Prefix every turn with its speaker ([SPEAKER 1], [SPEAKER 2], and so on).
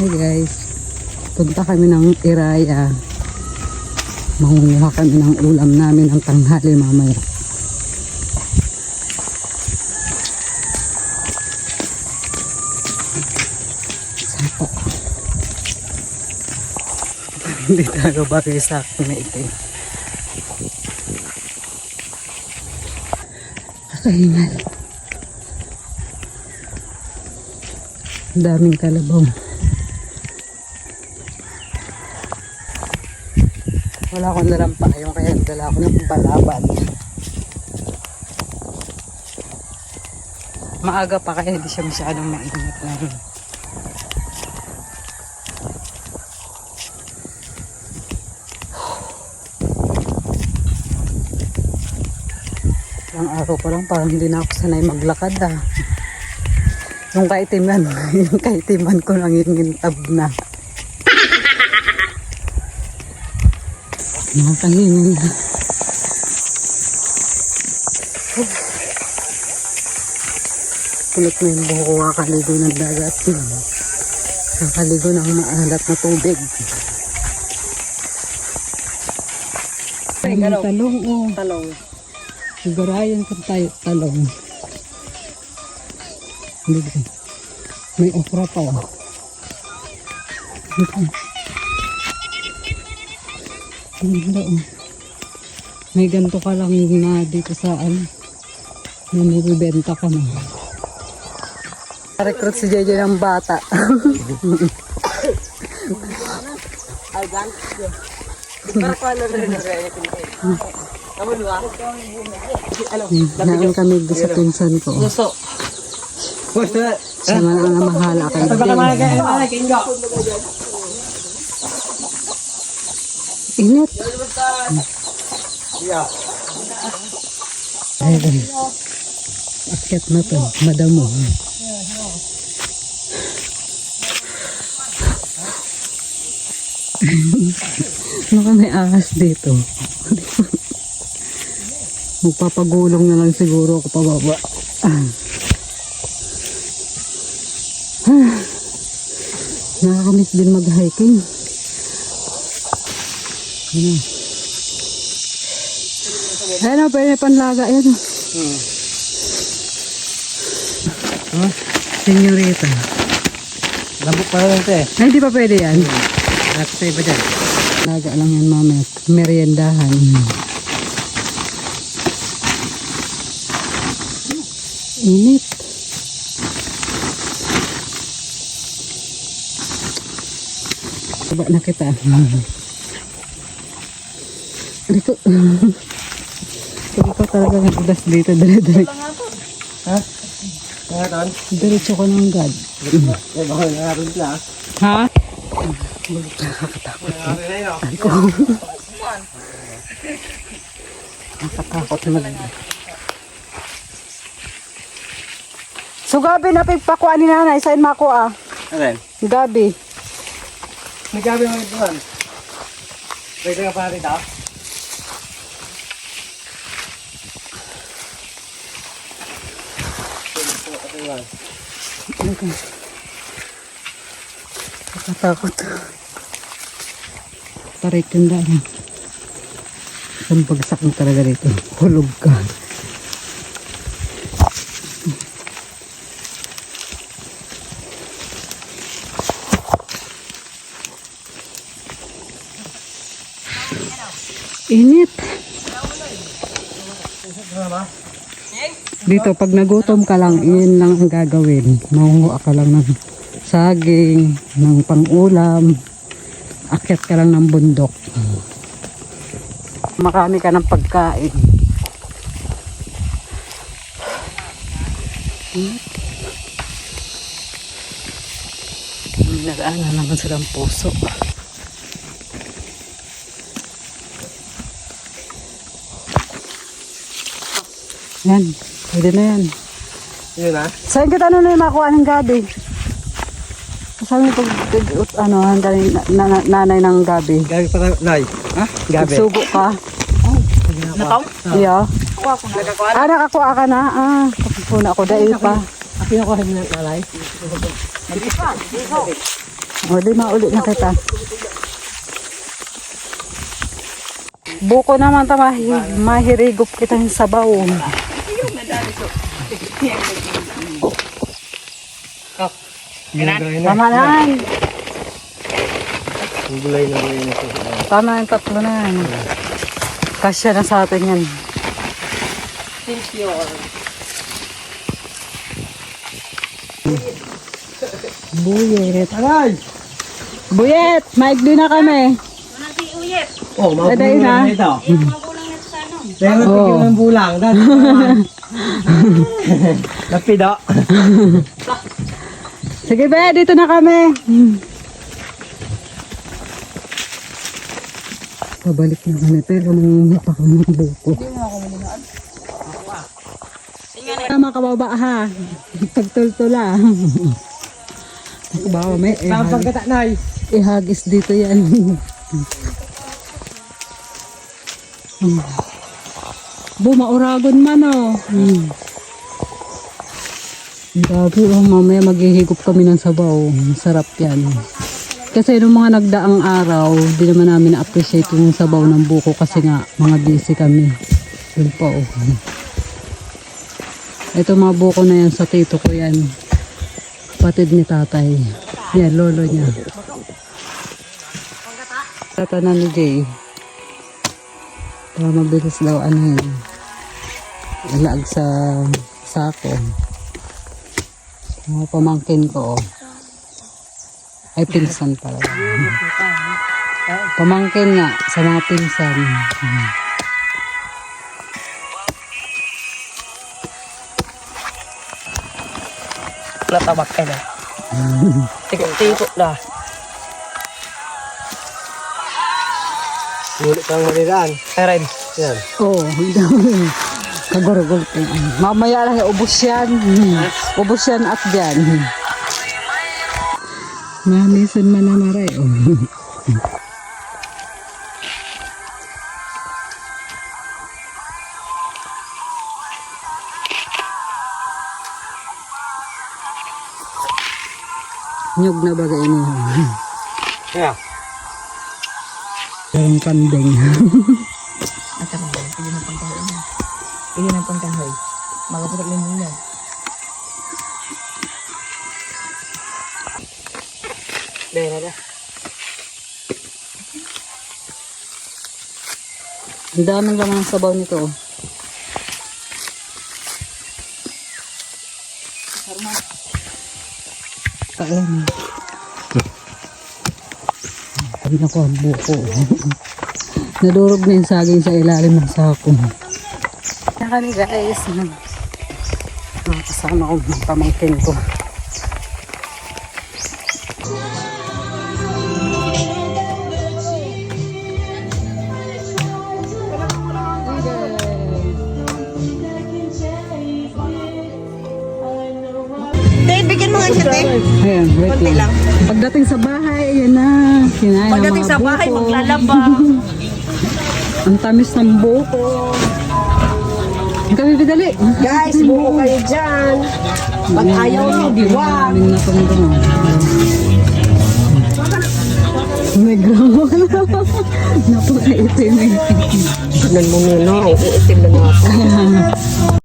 [SPEAKER 1] Hi guys. Punta kami ng Iraya. Mangunguha kami ng ulam namin ng tanghali mamaya. Sapa. Hindi talaga bagay sa akin na ito. Kakahingal. Ang daming kalabaw. Wala akong dalang payong kaya dala ako ng palaban. Maaga pa kaya hindi siya masyadong mainit na rin. Ilang araw pa lang parang hindi na ako sanay maglakad ah. Yung kaitiman, yung kaitiman ko nangingintab na. Nakakahinga na. Kulit na yung buho kakaligo ng dagat. Kakaligo ng maalat na tubig. Ang talong oh.
[SPEAKER 2] Talong.
[SPEAKER 1] Sigurayan ko tayo talong. May okra pa oh. Ganda oh. May ganito ka lang na dito sa ano. May nibibenta ka na. Recruit si JJ ng bata.
[SPEAKER 2] Ay, gan. Para pa na rin na rin. Kamu dua. Ano?
[SPEAKER 1] Nain kami doon sa pinsan ko.
[SPEAKER 2] Luso. Basta.
[SPEAKER 1] Siya man ang mahala kay
[SPEAKER 2] Baka mga kaya mga kinga.
[SPEAKER 1] Init. Ayun. Akyat na to. Madamo. ano ka may ahas dito? Magpapagulong na lang siguro ako pababa. Ah. Ah. Nakakamiss din mag-hiking. Ano? Ayun o, pwede panlaga. Ayun o.
[SPEAKER 2] Hmm.
[SPEAKER 1] Senyorita.
[SPEAKER 2] Lambok pa rin ito eh.
[SPEAKER 1] Ay, di pa pwede yan.
[SPEAKER 2] Nasa iba dyan.
[SPEAKER 1] Laga lang yan mamaya. Meriendahan. Init. Baba na kita. Dito. Pag ikaw talaga nagdas dito, dire-diretso.
[SPEAKER 2] Ha? Ton?
[SPEAKER 1] Diretso ko ng God.
[SPEAKER 2] Eh, baka nangaroon sila.
[SPEAKER 1] Ha?
[SPEAKER 2] Na yun.
[SPEAKER 1] Ay ko. Nakatakot mag. So gabi na pagpakuha ni nanay, saan makuha?
[SPEAKER 2] Alin?
[SPEAKER 1] Gabi.
[SPEAKER 2] Nagkabi mo ito. Pwede ka pa rin daw?
[SPEAKER 1] Nakatakot. Tarik yung daan. Isang bagsak mo talaga dito. Hulog ka. Init. Dito, pag nagutom ka lang, yun lang ang gagawin. Maunguha ka lang ng saging, ng pangulam, akyat ka lang ng bundok. Marami ka ng pagkain. Nagaan na naman silang puso. Yan, pwede na yan.
[SPEAKER 2] Yun ha?
[SPEAKER 1] Saan kita ano na yung makuha ng gabi? Saan yung pag, pag- ano, ang galing na, na- nanay ng gabi?
[SPEAKER 2] Gabi pa tayo. Nay. Ha? Gabi.
[SPEAKER 1] Sugo ka?
[SPEAKER 2] Nakaw?
[SPEAKER 1] Iya.
[SPEAKER 2] Nakakuha?
[SPEAKER 1] Ah, nakakuha ka na? Ah, kapuna ako dahil pa.
[SPEAKER 2] Ako yung kuha ng nanay.
[SPEAKER 1] O, di mauli na kita. Buko naman ta mahi, mahirigop kita yung sabaw.
[SPEAKER 2] Na.
[SPEAKER 1] Tama na
[SPEAKER 2] gulay na gulay na ito.
[SPEAKER 1] Tama na yung tatlo na yan. Kasya na sa atin yan. Buyet.
[SPEAKER 2] Aray!
[SPEAKER 1] Buyet! Maigdi na kami.
[SPEAKER 2] Oh, mga
[SPEAKER 1] Aday
[SPEAKER 2] bulang
[SPEAKER 1] na.
[SPEAKER 2] na ito. Pero
[SPEAKER 1] Oo.
[SPEAKER 2] tigil ng bulang. Dati naman. Lapido.
[SPEAKER 1] Sige be, dito na kami. Pabalik na kami pero nang napaka ng buko. Tama ka baba ha. Pagtultula. Ako ba may
[SPEAKER 2] Saan
[SPEAKER 1] ihag,
[SPEAKER 2] pagkata na
[SPEAKER 1] ihagis dito yan. Bu, mauragon man oh. Hmm. Grabe oh, mamaya maghihigop kami ng sabaw. Sarap yan. Kasi nung mga nagdaang araw, di naman namin na-appreciate yung sabaw ng buko kasi nga mga busy kami. Yun po oh. Ito mga buko na yan sa tito ko yan. Patid ni tatay. Yan, lolo niya. Tatanan ni Jay. Para mabilis daw ano yun. Ilaag sa sako. Mga pamangkin ko. oh. Ay, pinsan pala. Pamangkin nga sa mga pinsan.
[SPEAKER 3] Natabak ka na. Tikot-tikot na.
[SPEAKER 2] Ngulit kang maliraan.
[SPEAKER 3] Karen,
[SPEAKER 2] Yan.
[SPEAKER 1] Oo, oh, dami. Kagurugol ko. Mamaya lang, ubos yan. Ubos yan at dyan. Manisan man na maray. Oh. Nyog na bagay mo.
[SPEAKER 2] Kaya.
[SPEAKER 1] Yung pandeng.
[SPEAKER 3] Ata mo, pili ng pangkahoy na. Pili ng pangkahoy. Magaputak lang yan. Dera na.
[SPEAKER 1] Ang daming laman ng sabaw nito. oh. Kain. Sabi na ko ang buko. Nadurog na yung saging sa ilalim ng sako. Yan kami guys. Ah, Kasama ko ng pamangkin ko.
[SPEAKER 3] Bigyan mo nga siya, Dave.
[SPEAKER 1] Ayan, wait
[SPEAKER 3] Konti
[SPEAKER 1] lang.
[SPEAKER 3] lang.
[SPEAKER 1] Pagdating sa bahay, ayan na. Kinain
[SPEAKER 3] Pagdating sa bahay,
[SPEAKER 1] buko.
[SPEAKER 3] maglalaba.
[SPEAKER 1] Ang tamis ng buko. Kami bidali.
[SPEAKER 3] Guys, buko kayo dyan. Pag ayaw nyo, diwag.
[SPEAKER 1] Na. Napakaitim eh.
[SPEAKER 3] Tignan mo nila, iitim na nga ako.